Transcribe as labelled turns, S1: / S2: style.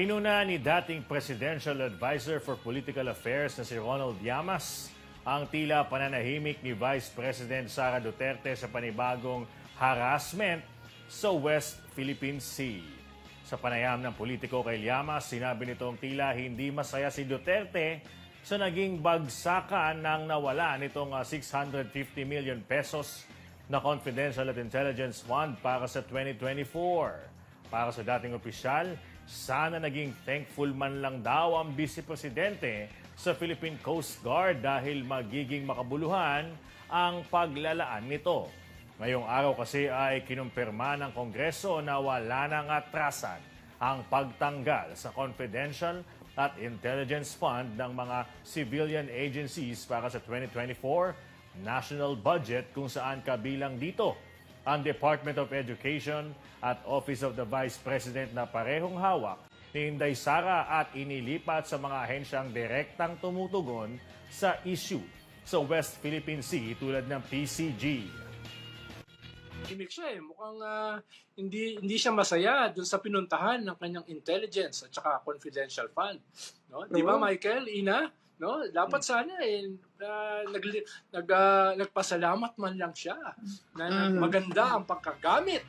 S1: Pinuna ni dating Presidential Advisor for Political Affairs na si Ronald Llamas ang tila pananahimik ni Vice President Sara Duterte sa panibagong harassment sa West Philippine Sea. Sa panayam ng politiko kay Llamas, sinabi nitong tila hindi masaya si Duterte sa naging bagsakan ng nawala nitong ah, 650 million pesos na Confidential at Intelligence Fund para sa 2024. Para sa dating opisyal, sana naging thankful man lang daw ang Vice Presidente sa Philippine Coast Guard dahil magiging makabuluhan ang paglalaan nito. Ngayong araw kasi ay kinumpirma ng Kongreso na wala nang atrasan ang pagtanggal sa Confidential at Intelligence Fund ng mga civilian agencies para sa 2024 national budget kung saan kabilang dito ang Department of Education at Office of the Vice President na parehong hawak ni Inday Sara at inilipat sa mga ahensyang direktang tumutugon sa issue sa West Philippine Sea tulad ng PCG.
S2: Tahimik siya eh. Mukhang ah, hindi hindi siya masaya dun sa pinuntahan ng kanyang intelligence at saka confidential fund. No? Di ba. Michael, Ina? No? Dapat sana eh ah, nag, nag, ah, nagpasalamat man lang siya na
S3: Mm.
S2: maganda ang pagkagamit